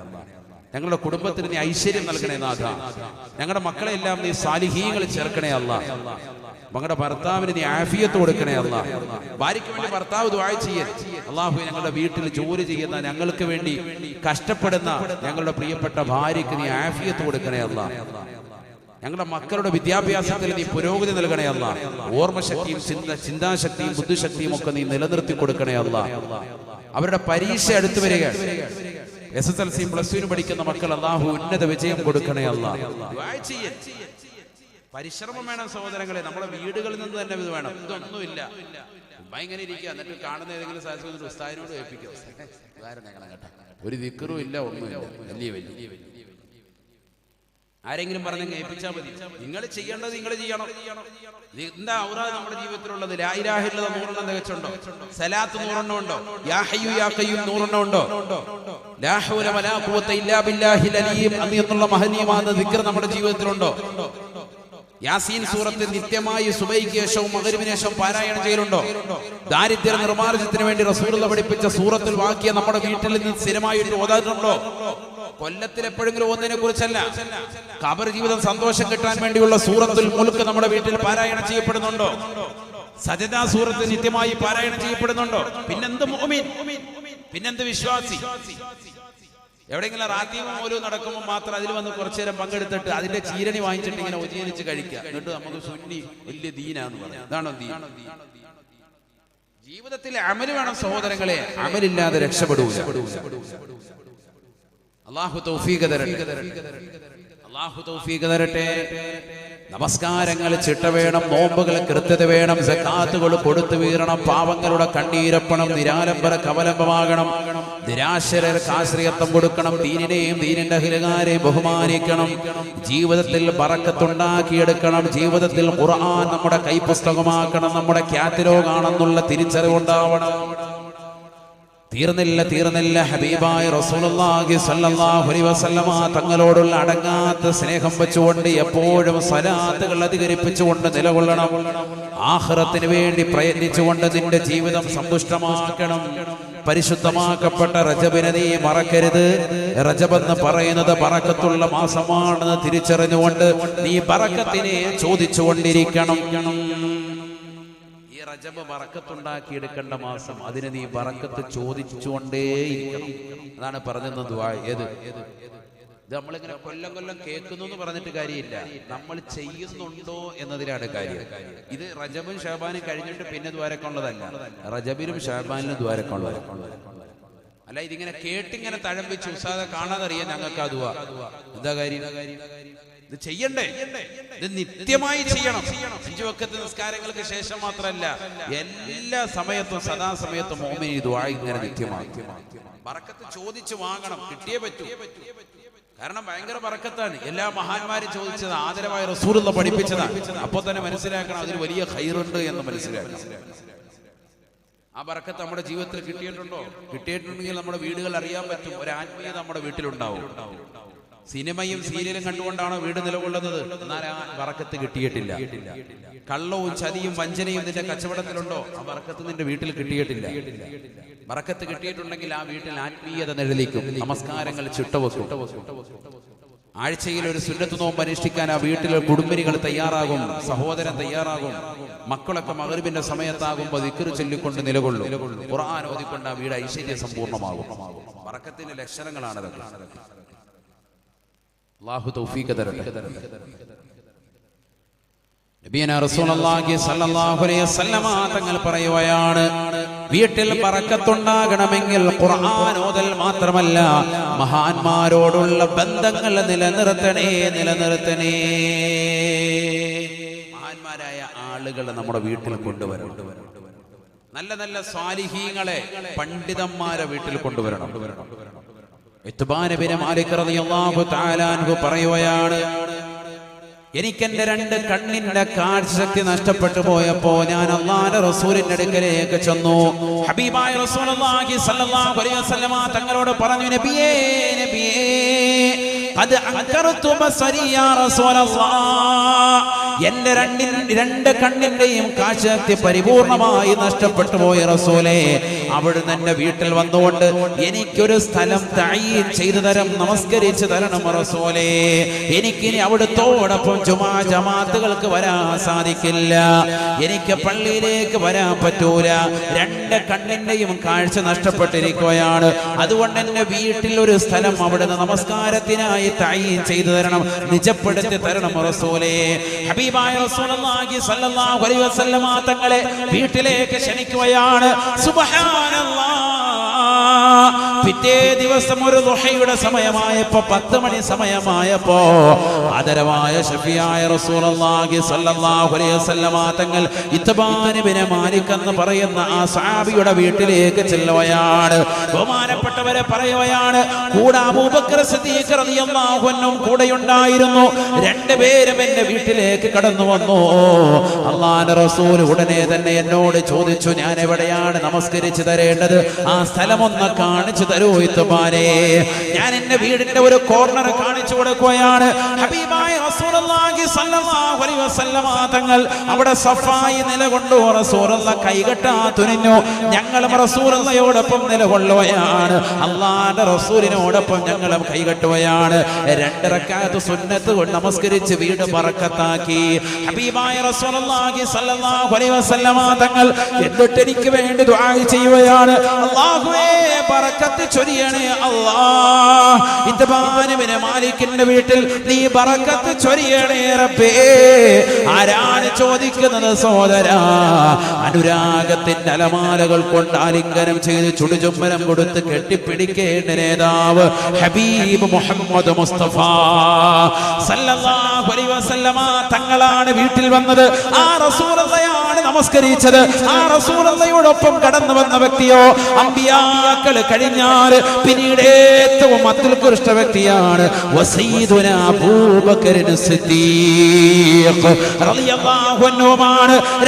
S1: ഞങ്ങളുടെ കുടുംബത്തിന് നീ ഐശ്വര്യം നൽകണേ നാഥ. ഞങ്ങളുടെ മക്കളെ എല്ലാം നീ സാലിഹീങ്ങൾ ചേർക്കണേ അല്ല മകളുടെ ഭർത്താവിന് നീ ആഫിയത്ത് കൊടുക്കണേ അല്ല. ഭാര്യയ്ക്ക് വേണ്ടി ഭർത്താവ് ദ്വായ ചെയ്യേ. അള്ളാഹു ഞങ്ങളുടെ വീട്ടിൽ ജോലി ചെയ്യുന്ന ഞങ്ങൾക്ക് വേണ്ടി കഷ്ടപ്പെടുന്ന ഞങ്ങളുടെ പ്രിയപ്പെട്ട ഭാര്യയ്ക്ക് നീ ആഫിയത്ത് കൊടുക്കണേ അല്ല. ഞങ്ങളുടെ മക്കളുടെ വിദ്യാഭ്യാസത്തിൽ നീ പുരോഗതി നൽകണേ അല്ല. ഓർമ്മശക്തിയും ചിന്ത ചിന്താശക്തിയും ബുദ്ധിശക്തിയും ഒക്കെ നീ നിലനിർത്തി കൊടുക്കണേ അല്ല. അവരുടെ പരീക്ഷ അടുത്തു വരിക. S S L C plus ടുവിന് പഠിക്കുന്ന മക്കൾ അള്ളാഹു ഉന്നത വിജയം കൊടുക്കണേ അല്ല. പരിശ്രമം വേണം സഹോദരങ്ങളെ. നമ്മുടെ വീടുകളിൽ നിന്ന് തന്നെ ഇത് വേണം. ഇതൊന്നുമില്ല. ഭയങ്കര ഇരിക്കുക. എന്നിട്ട് കാണുന്ന ഏതെങ്കിലും സാധിച്ചു ഉസ്താദിനോട് ഏൽപ്പിക്കും. ഉദാഹരണം ഞങ്ങളെ കേട്ടോ ഒരു ദിക്കറും ഇല്ല ഒന്നുമില്ല. ആരെങ്കിലും പറഞ്ഞു ഏൽപ്പിച്ചാൽ മതി. നിങ്ങൾ ചെയ്യേണ്ടത് നിങ്ങൾ ചെയ്യണം. എന്താ ഔറ നമ്മുടെ ജീവിതത്തിലുള്ളത്? ലായിരാഹിലുള്ള നൂറെണ്ണം തികച്ചുണ്ടോ? സലാത്ത് നൂറെണ്ണം ഉണ്ടോ? യാഹയു ഹയ്യു യാ ഖയ്യൂം നൂറെണ്ണം ഉണ്ടോ? ലാ ഹൗല വലാ ഖുവത ഇല്ലാ ബില്ലാഹിൽ അലീം എന്നുള്ള മഹനീയമായ ദിക്ർ നമ്മുടെ ജീവിതത്തിലുണ്ടോ? യാസീൻ സൂറത്ത് നിത്യമായി സുബൈക്ക് ശേഷവും മകരിവിന് ശേഷവും പാരായണം ചെയ്യലുണ്ടോ? ദാരിദ്ര്യ നിർമ്മാർജത്തിന് വേണ്ടി റസൂലുള്ള പഠിപ്പിച്ച സൂറത്തിൽ വാക്കിയ നമ്മുടെ വീട്ടിൽ നിന്ന് സ്ഥിരമായിട്ട് ഓതാറുണ്ടോ കൊല്ലത്തിൽ എപ്പോഴെങ്കിലും ഒന്നിനെ കുറിച്ചല്ല. കബർ ജീവിതം സന്തോഷം കിട്ടാൻ വേണ്ടിയുള്ള സൂറത്തിൽ മുൽക്ക് നമ്മുടെ വീട്ടിൽ പാരായണം ചെയ്യപ്പെടുന്നുണ്ടോ? സജദാ സൂറത്ത് നിത്യമായി പാരായണം ചെയ്യപ്പെടുന്നുണ്ടോ? പിന്നെന്ത് പിന്നെന്ത് വിശ്വാസി? എവിടെയെങ്കിലും റാത്തീവും മൂലവും നടക്കുമ്പോൾ മാത്രം അതിൽ വന്ന് കുറച്ചു നേരം പങ്കെടുത്തിട്ട് അതിന്റെ ചീരണി വാങ്ങിച്ചിട്ട് ഇങ്ങനെ ഉജീനിച്ച് കഴിക്കുക. എന്നിട്ട് നമുക്ക് സുന്നി വലിയ ദീനാന്ന് പറയാം. ഇതാണോ ദീൻ? ജീവിതത്തിൽ അമൽ വേണം സഹോദരങ്ങളെ. അമലില്ലാതെ രക്ഷപ്പെടൂല. അള്ളാഹു തൗഫീഖ് തരട്ടെ. അള്ളാഹു തൗഫീഖ് തരട്ടെ. നമസ്കാരങ്ങൾ ചിട്ട വേണം നോമ്പുകൾ കൃത്യത വേണം സക്കാത്തുകൾ കൊടുത്തു വീറണം പാവങ്ങളുടെ കണ്ണീരപ്പണം നിരാലംബര കവലംബമാകണം. നിരാശരർക്ക് ആശ്രയത്വം കൊടുക്കണം. ദീനിനെയും ദീനിന്റെ ഹിരകാരെ ബഹുമാനിക്കണം. ജീവിതത്തിൽ പറക്കത്തുണ്ടാക്കിയെടുക്കണം ജീവിതത്തിൽ ഖുർആൻ നമ്മുടെ കൈപുസ്തകമാക്കണം. നമ്മുടെ ക്യാറ്റലോഗാണെന്നുള്ള തിരിച്ചറിവുണ്ടാവണം. തീർന്നില്ല തീർന്നില്ല. ഹബീബായ റസൂലുള്ളാഹി സ്വല്ലല്ലാഹു അലൈഹി വസല്ലമ തങ്ങളോടുള്ള അടങ്ങാത്ത സ്നേഹം വെച്ചുകൊണ്ട് എപ്പോഴും സലാത്തുകൾ അധികരിപ്പിച്ചുകൊണ്ട് നിലകൊള്ളണം. ആഖിറത്തിന് വേണ്ടി പ്രയത്നിച്ചുകൊണ്ട് നിന്റെ ജീവിതം സമ്പുഷ്ടമാക്കണം പരിശുദ്ധമാക്കപ്പെട്ട റജബിനെ നീ മറക്കരുത്. റജബ് എന്ന് പറയുന്നത് പറക്കത്തുള്ള മാസമാണെന്ന് തിരിച്ചറിഞ്ഞുകൊണ്ട് നീ പറക്കത്തിനെ ചോദിച്ചുകൊണ്ടിരിക്കണം. ഈ റജബ് ബറക്കത്തുണ്ടാക്കി എടുക്കേണ്ട മാസം അതിനെ നീ പറക്കത്ത് ചോദിച്ചുകൊണ്ടേയിരിക്കണം. അതാണ് പറഞ്ഞത് ഏത്? ഇത് നമ്മളിങ്ങനെ കൊല്ലം കൊല്ലം കേൾക്കുന്നു എന്ന് പറഞ്ഞിട്ട് കാര്യമില്ല. നമ്മൾ ചെയ്യുന്നുണ്ടോ എന്നതിലാണ് കാര്യം. ഇത് റജബും ഷാബാനും കഴിഞ്ഞിട്ട് പിന്നെ ദ്വാരക്കുള്ളതല്ല റജബിലും ഷാബാനിലും ദ്വാരക്കുള്ളതാണ് അല്ല ഇതിങ്ങനെ കേട്ടിങ്ങനെ തഴമ്പിച്ച് ഉസാദ കാണാതറിയാൻ ഞങ്ങൾക്ക് അതുവാ എന്താ കാര്യം? ഇത് ചെയ്യണ്ടേ? ഇത് നിത്യമായി ചെയ്യണം. അഞ്ചു നിസ്കാരങ്ങൾക്ക് ശേഷം മാത്രമല്ല എല്ലാ സമയത്തും സദാസമയത്തും മോമിനി ദുആ ഇങ്ങനെ നിത്യമാക്കി. ബറക്കത്ത് ചോദിച്ചു വാങ്ങണം. കിട്ടിയേ പറ്റൂ. കാരണം ഭയങ്കര പറക്കത്താണ്. എല്ലാ മഹാന്മാരും ചോദിച്ചത് ആദരവായ റസൂലുള്ള പഠിപ്പിച്ചതാണ്. അപ്പോൾ തന്നെ മനസ്സിലാക്കണം അതിൽ വലിയ ഹൈറുണ്ട് എന്ന് മനസ്സിലാക്കണം. ആ പറക്കത്ത് നമ്മുടെ ജീവിതത്തിൽ കിട്ടിയിട്ടുണ്ടോ? കിട്ടിയിട്ടുണ്ടെങ്കിൽ നമ്മുടെ വീടുകൾ അറിയാൻ പറ്റും. ഒരു ആത്മീയത നമ്മുടെ വീട്ടിലുണ്ടാവും. സിനിമയും സീരിയലും കണ്ടുകൊണ്ടാണോ വീട് നിലകൊള്ളുന്നത്? എന്നാൽ ആ വറക്കത്ത് കിട്ടിയിട്ടില്ല. കള്ളവും ചതിയും വഞ്ചനയും നിന്റെ കച്ചവടത്തിലുണ്ടോ? ആ വറക്കത്ത് നിന്റെ വീട്ടിൽ കിട്ടിയിട്ടില്ല. വറക്കത്ത് കിട്ടിയിട്ടുണ്ടെങ്കിൽ ആ വീട്ടിൽ ആത്മീയത നിഴലിക്കും. നമസ്കാരങ്ങൾ ആഴ്ചയിൽ ഒരു സുന്നത്ത് നോമ്പ് അനുഷ്ഠിക്കാൻ ആ വീട്ടിലെ കുടുംബിനികൾ തയ്യാറാകും. സഹോദരൻ തയ്യാറാകും. മക്കളൊക്കെ മകരുവിന്റെ സമയത്താകുമ്പോൾ ദിക്കറ് ചൊല്ലിക്കൊണ്ട് നിലകൊള്ളും. ഖുർആൻ ഓതിക്കൊണ്ട് ആ വീട് ഐശ്വര്യ സമ്പൂർണമാകും വറക്കത്തിന്റെ ലക്ഷണങ്ങളാണ് തൗഫീഖ് തരട്ടെ. റസൂലുള്ളാഹി അലൈഹി വസല്ലമ തങ്ങൾ പറയുകയാണ് വീട്ടിൽ പറക്കത്തുണ്ടാകണമെങ്കിൽ ഖുർആൻ ഓതൽ മാത്രമല്ല മഹാന്മാരോടുള്ള ബന്ധങ്ങൾ നിലനിർത്തണേ നിലനിർത്തണേ. മഹാന്മാരായ ആളുകൾ നമ്മുടെ വീട്ടിൽ കൊണ്ടുവരണം. നല്ല നല്ല സ്വാലിഹീങ്ങളെ പണ്ഡിതന്മാരെ വീട്ടിൽ കൊണ്ടുവരണം. പറയുകയാണ് എനിക്കെന്റെ രണ്ട് കണ്ണിന്റെ കാഴ്ചശക്തി നഷ്ടപ്പെട്ടു പോയപ്പോ ഞാൻ അള്ളാന്റെ റസൂലിന്റെ അടുക്കലേക്ക് ചെന്നു. ഹബീബായ റസൂലുള്ളാഹി അലൈഹി വസല്ലമ തങ്ങളോട് പറഞ്ഞു നബിയേ നബിയേ റസൂലല്ലാഹ്. എന്റെ രണ്ടിൻ രണ്ട് കണ്ണിന്റെയും കാഴ്ചശക്തി പരിപൂർണമായി നഷ്ടപ്പെട്ടു പോയ റസൂലേ അവിടുന്ന് എന്റെ വീട്ടിൽ വന്നുകൊണ്ട് എനിക്കൊരു സ്ഥലം തയ്യീൻ ചെയ്തു തരം നമസ്കരിച്ചു തരണം റസൂലേ. എനിക്കിനി അവിടുത്തോടൊപ്പം ജുമാ ജമാത്തുകൾക്ക് വരാൻ സാധിക്കില്ല. എനിക്ക് പള്ളിയിലേക്ക് വരാൻ പറ്റൂല. രണ്ട് കണ്ണിന്റെയും കാഴ്ച നഷ്ടപ്പെട്ടിരിക്കുകയാണ്. അതുകൊണ്ട് എന്റെ വീട്ടിൽ ഒരു സ്ഥലം അവിടുന്ന് നമസ്കാരത്തിനായി തയ്യീൻ ചെയ്തു തരണം നിജപ്പെടുത്തി തരണം റസൂലേ. ഹബീബായ റസൂലുള്ളാഹി അലൈഹി തങ്ങളെ വീട്ടിലേക്ക് ക്ഷണിക്കുകയാണ്. സുബ്ഹാനല്ലാഹ് പിറ്റേ ദിവസം ഒരു ദുഹയുടെ സമയമായപ്പോ പത്ത് മണി സമയമായപ്പോ ആദരവായ ഷഫിയായ അലൈഹി വസല്ലമ തങ്ങൾ ഇത്ബാൻ ബിൻ മാലിക് എന്ന് പറയുന്ന ആ സഹാബിയുടെ വീട്ടിലേക്ക് ചെല്ലുകയാണ്. ബഹുമാനപ്പെട്ടവരെ പറയുകയാണ് കൂടെ അബൂബക്കർ സിദ്ദീഖ് റളിയല്ലാഹു അൻഹും കൂടെയുണ്ടായിരുന്നു. രണ്ടുപേരും എന്റെ വീട്ടിലേക്ക് കടന്നു വന്നു. അള്ളാന്റെ റസൂൽ ഉടനെ തന്നെ എന്നോട് ചോദിച്ചു ഞാൻ എവിടെയാണ് നമസ്കരിച്ചു തരേണ്ടത്? ആ സ്ഥലമൊന്ന് കാണിച്ചു തരൂ ഇത്തുമാരെ ഞാൻ എന്റെ വീടിന്റെ ഒരു കോർണർ കാണിച്ചു കൊടുക്കുകയാണ്. ഹബീബായ തങ്ങൾ അവിടെ സഫായി നിലകൊണ്ടു. റസൂലുള്ള കൈകെട്ടാ തുനിഞ്ഞു. ഞങ്ങളും റസൂലുള്ളയോടൊപ്പം നിലകൊള്ളുകയാണ്. അള്ളാന്റെ റസൂലിനോടൊപ്പം ഞങ്ങളും കൈകെട്ടുകയാണ്. രണ്ട് റക്അത്ത് സുന്നത്ത് കൊണ്ട് നമസ്കരിച്ച് വീട് പറക്കത്താക്കി. ഹബീബായ റസൂലുള്ളാഹി സല്ലല്ലാഹു അലൈഹി വസല്ലമ തങ്ങൾ എന്നിട്ട് എനിക്ക് വേണ്ടി ദുആ ചെയ്യുകയാണ്. അല്ലാഹുവേ ബറക്കത്ത് ചൊരിയണേ അല്ലാഹ്. ഇത്ബാനുവിനെ മാലിക്കിന്റെ വീട്ടിൽ നീ ബറക്കത്ത് ചൊരിയണേ റബ്ബേ. ആരാണ് ചോദിക്കുന്നത് സഹോദരാ? അനുരാഗത്തിന്റെ അലമാലകൾ കൊണ്ട് ആലിംഗനം ചെയ്ത് ചുടുചുംബനം കൊടുത്ത് കെട്ടിപ്പിടിക്കേണ്ട നേതാവ് ഹബീബ് മുഹമ്മദ് മുസ്തഫ. സല്ലല്ലാഹു അലൈഹി വസല്ലമ തങ്ങളാണ് വീട്ടിൽ വന്നത്. ആ റസൂലയാണ് നമസ്കരിച്ചത് ആ റസൂലയോടൊപ്പം കടന്നു വന്ന വ്യക്തിയോ അമ്പിയാക്കൾ കഴിഞ്ഞാൽ പിന്നീട് ഏറ്റവും അത്യുത്കൃഷ്ട വ്യക്തിയാണ്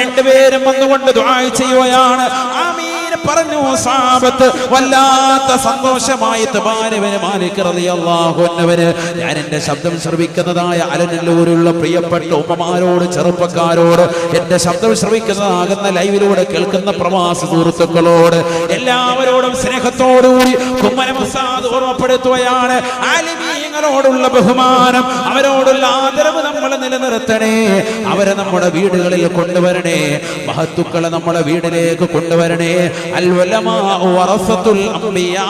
S1: രണ്ടുപേരും വന്നുകൊണ്ട് ദുആ ചെയ്യുകയാണ്. ആമീൻ പറഞ്ഞു സാബത്ത് വല്ലാത്ത സന്തോഷമായി തബാരവന് മാലിക് റളിയല്ലാഹു അൻഹുവിന് ഞാൻ എന്റെ ശബ്ദം ശ്രവിക്കുന്നതായ അലനല്ലൂരുള്ള പ്രിയപ്പെട്ട ഉമ്മമാരോട് ചെറുപ്പക്കാരോട് എന്റെ ശബ്ദം ശ്രവിക്കുന്നതാകുന്ന ലൈവിലൂടെ കേൾക്കുന്ന പ്രവാസ സുഹൃത്തുക്കളോട് എല്ലാവരോടും സ്നേഹത്തോടുകൂടി കുമ്മനം ഓർമ്മപ്പെടുത്തുകയാണ്. ആലിമീങ്ങളോടുള്ള ബഹുമാനം അവരോടുള്ള ആദരവ് നമ്മൾ നിലനിർത്തണേ. അവരെ നമ്മുടെ വീടുകളിൽ കൊണ്ടുവരണേ. മഹത്തുക്കളെ നമ്മുടെ വീടിലേക്ക് കൊണ്ടുവരണേ. അൽവലമാ അമ്പിയാ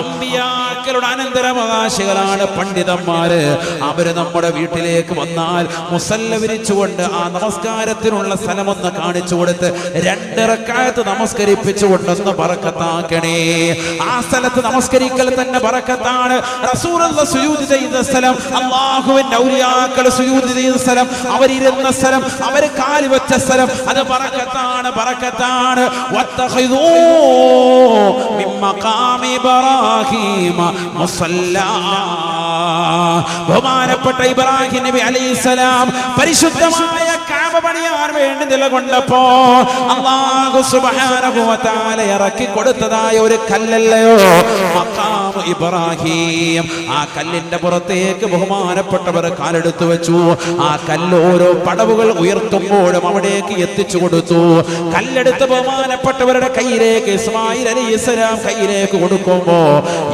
S1: അംബിയാ അമ്പിയാക്കളുടെ അനന്തരാവകാശികളാണ് പണ്ഡിതന്മാര് അവർ നമ്മുടെ വീട്ടിലേക്ക് വന്നാൽ മുസല്ല വിരിച്ചുകൊണ്ട് ആ നമസ്കാരത്തിനുള്ള സ്ഥലമൊന്ന് കാണിച്ചു കൊടുത്ത് രണ്ടിറക്കാലത്ത് നമസ്കരിപ്പിച്ചുകൊണ്ടൊന്ന് പറക്കത്താക്കണേ ആ സ്ഥലത്ത് നമസ്കരിക്കൽ തന്നെ പറക്കത്താണ് റസൂലുള്ള സുയൂദ് ചെയ്ത സ്ഥലം അള്ളാഹുവിന്റെ ഔലിയാക്കൾ സുയൂദ് ചെയ്ത സ്ഥലം അവരിരുന്ന സ്ഥലം അവർ കാൽ വെച്ച സ്ഥലം അത് പറക്കത്താണ് പറക്കത്താണ് വത്തഖിദൂ മിൻ ബറാഹീമ ബഹുമാനപ്പെട്ട ഇബ്രാഹിം നബി അലൈഹിസ്സലാം പരിശുദ്ധമായ കാബ പണിയാൻ വേണ്ടി നിലകൊണ്ടപ്പോ അള്ളാഹു സുബ്ഹാനഹു വ തആല ഇറക്കി കൊടുത്തതായ ഒരു കല്ലല്ലയോ? മഖാമു ഇബ്രാഹിം. ആ കല്ലിന്റെ പുറത്തേക്ക് ബഹുമാനപ്പെട്ടവർ കാലെടുത്തു വെച്ചു. ആ കല്ല് ഓരോ പടവുകൾ ഉയർത്തുമ്പോഴും അവിടേക്ക് എത്തിച്ചു കൊടുത്തു. കല്ലെടുത്ത് ബഹുമാനപ്പെട്ടവരുടെ കയ്യിലേക്ക് ഇസ്മായിൽ അലി ഇസ്ലാം കയ്യിലേക്ക് കൊടുക്കുമ്പോ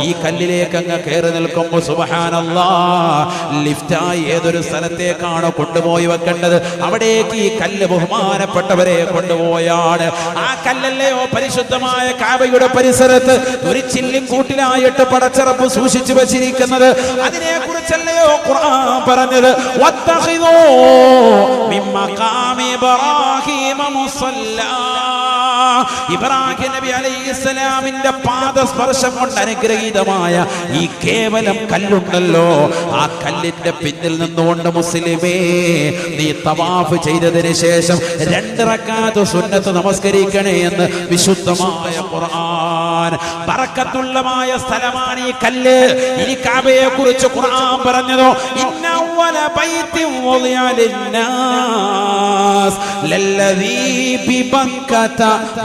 S1: ഈ കല്ലിലേക്ക് അങ്ങ് കയറി നിൽക്കുമ്പോ സുബഹാനല്ലാ ലിഫ്റ്റായി ഏതൊരു സ്ഥലത്തേക്കാണ് കൊണ്ടുപോയി വെക്കേണ്ടത്? അവിടേക്ക് ഈ കല്ല് ബഹുമാനപ്പെട്ടവരെ കൊണ്ടുപോയാണ്. ആ കല്ലല്ലയോ പരിശുദ്ധമായ കാവയുടെ പരിസരത്ത് ഒരു ചില്ലും കൂട്ടിലായിട്ട് പടച്ചിറപ്പ് സൂക്ഷിച്ചു വെച്ചിരിക്കുന്നത്. അതിനെ കുറിച്ചല്ലയോ ഖുർആൻ പറഞ്ഞത്? വത്തഖിദൂ ഇബ്രാഹീമ മുസല്ലാ. ഇബ്രാഹിം നബി അലൈഹിസ്സലാമിന്റെ പാദസ്പർശം കൊണ്ട് അനുഗ്രഹീതമായ ഈ കേവലം കല്ലുണ്ടല്ലോ. ആ കല്ലിന്റെ പിന്നിൽ നിന്നുകൊണ്ട് മുസ്ലിമേ നീ തവാഫ് ചെയ്തതിന് ശേഷം രണ്ടിറക്കാത്ത സുന്നത്ത് നമസ്കരിക്കണേ എന്ന് വിശുദ്ധമായ ഖുർആൻ സ്ഥലമാണ് ഈ കല്ല്. ഈ കാബയെ കുറിച്ച് ഖുർആൻ പറഞ്ഞതോ? ഇന്ന بيت وضع للناس للذي ببكة ബിബക്കത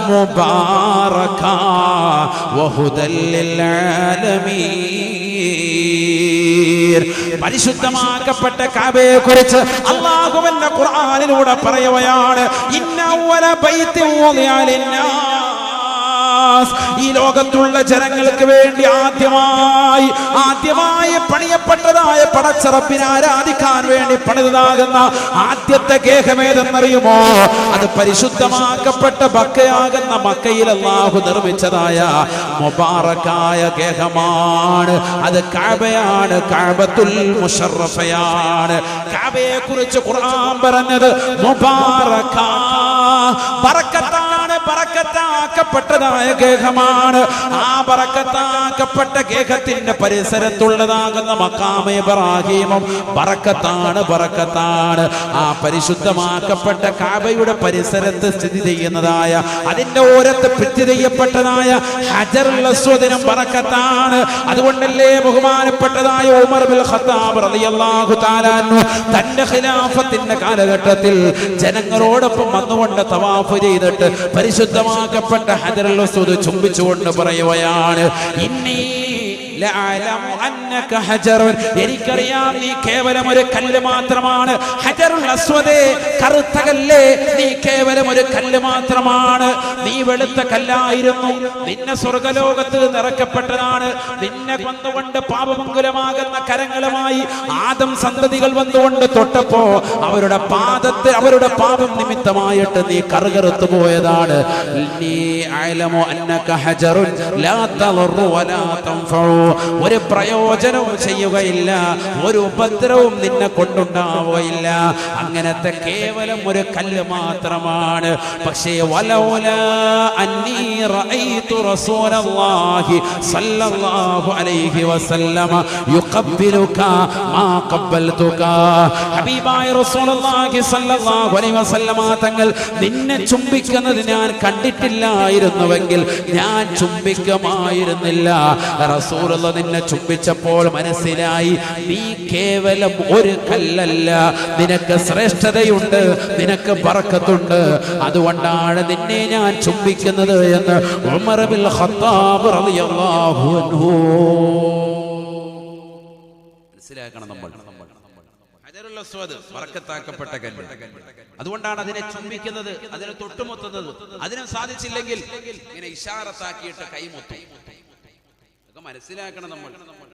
S1: മുബാറക للعالمين. പരിശുദ്ധമാക്കപ്പെട്ട കാബയെ കുറിച്ച് അള്ളാഹുവിന്റെ ഖുർആനിലൂടെ പറയുകയാണ് ഇന്ന അവ്വല ബൈത്തിൻ വുളിയ ലിന്നാസ് ഈ ലോകത്തുള്ള ജനങ്ങൾക്ക് വേണ്ടി ആദ്യമായി ആദ്യമായി പണിയപ്പെട്ടതായ പടച്ചറപ്പിനെ ആരാധിക്കാൻ വേണ്ടി പണിതാകുന്ന ആദ്യത്തെ ഗേഹമേതെന്നറിയുമോ? അത് പരിശുദ്ധമാക്കപ്പെട്ട ബക്കയാകുന്ന മക്കയിൽ അള്ളാഹു നിർമ്മിച്ചതായ മുബാറക്കായ ഗേഹമാണ്. അത് കാബയാണ് കാബത്തുൽ മുഷറഫയാണ്. കാബയെ കുറിച്ച് ഖുർആൻ പറഞ്ഞത് മുബാറക്ക ബറക്കത്താണ് ബറക്കത്താക്കപ്പെട്ടതായ ഗേഹമാണ്. ആ പറക്കത്താക്കപ്പെട്ട ഗേഹത്തിന്റെ പരിസരത്തുള്ളതാകുന്ന മക്കാമ പറക്കത്താണ് ബറക്കത്താണ് ആ പരിശുദ്ധമാക്കപ്പെട്ട കാബയുടെ പരിസരത്ത് സ്ഥിതി ചെയ്യുന്നതായ അതിന്റെ ഓരത്ത് ഭിത്തി ചെയ്യപ്പെട്ടതായ ഹജറുള്ളസ്വദിനം പറക്കത്താണ്. അതുകൊണ്ടല്ലേ ബഹുമാനപ്പെട്ടതായ ഉമർ ബിൽ ഖത്താബ് റളിയല്ലാഹു തആല അൻഹു തന്റെ ഖിലാഫത്തിന്റെ കാലഘട്ടത്തിൽ ജനങ്ങളോടൊപ്പം വന്നുകൊണ്ട് തവാഫ് ചെയ്തിട്ട് പരിശുദ്ധമാക്കപ്പെട്ട ഹജറുൽ ചുംബിച്ചുകൊണ്ട് പറയുകയാണ് ഇന്നീ എനിക്കറിയാം നീ കേവലം ഒരു കല്ല് മാത്രമാണ്. ഹജറുൽ അസ്വദേ കറുത്ത കല്ലേ നീ കേവലം ഒരു കല്ല് മാത്രമാണ്. നീ വെളുത്ത കല്ലായിരുന്നു. നിന്നെ സ്വർഗലോകത്ത് നിറക്കപ്പെട്ടതാണ്. നിന്നെ വന്നുകൊണ്ട് പാപമംഗലമാകുന്ന കരങ്ങളുമായി ആദം സന്തതികൾ വന്നുകൊണ്ട് തൊട്ടപ്പോ അവരുടെ പാദത്തെ അവരുടെ പാപം നിമിത്തമായിട്ട് നീ കറുകറുത്തു പോയതാണ്. നീ അന്നക ഹജറുൻ. ലാ തളറു വലാ തൻഫഉ ഒരു പ്രയോജനവും ചെയ്യുകയില്ല. ഒരു ഉപദ്രവവും നിന്നെ കൊണ്ടുണ്ടാവുകയില്ല. അങ്ങനത്തെ കേവലം ഒരു കല്ല് മാത്രമാണ്. പക്ഷേ വലോല തങ്ങൾ നിന്നെ ചുംബിക്കുന്നത് ഞാൻ കണ്ടിട്ടില്ലായിരുന്നുവെങ്കിൽ ഞാൻ ചുംബിക്കുമായിരുന്നില്ല. റസൂലുള്ള നിന്നെ ചുംബിച്ചപ്പോൾ മനസ്സിലായി നീ കേവലം ഒരു കല്ലല്ല. നിനക്ക് ശ്രേഷ്ഠതയുണ്ട് നിനക്ക് പറക്കത്തുണ്ട് അതുകൊണ്ടാണ് നിന്നെ ഞാൻ ചുംബിക്കുന്നത് എന്ന് ഉമർ ബിൽ ഖത്താബ് റളിയല്ലാഹു അൻഹു. മനസ്സിലാക്കണം നമ്മൾ. കല്ല്. അതുകൊണ്ടാണ് അതിനെ ചുംബിക്കുന്നത് അതിനെ തൊട്ടുമുത്തുന്നത്. അതിനും സാധിച്ചില്ലെങ്കിൽ ഇങ്ങനെ ഇഷാറത്താക്കിയിട്ട് കൈമുത്തും ഇതൊക്കെ മനസ്സിലാക്കണം നമ്മൾ.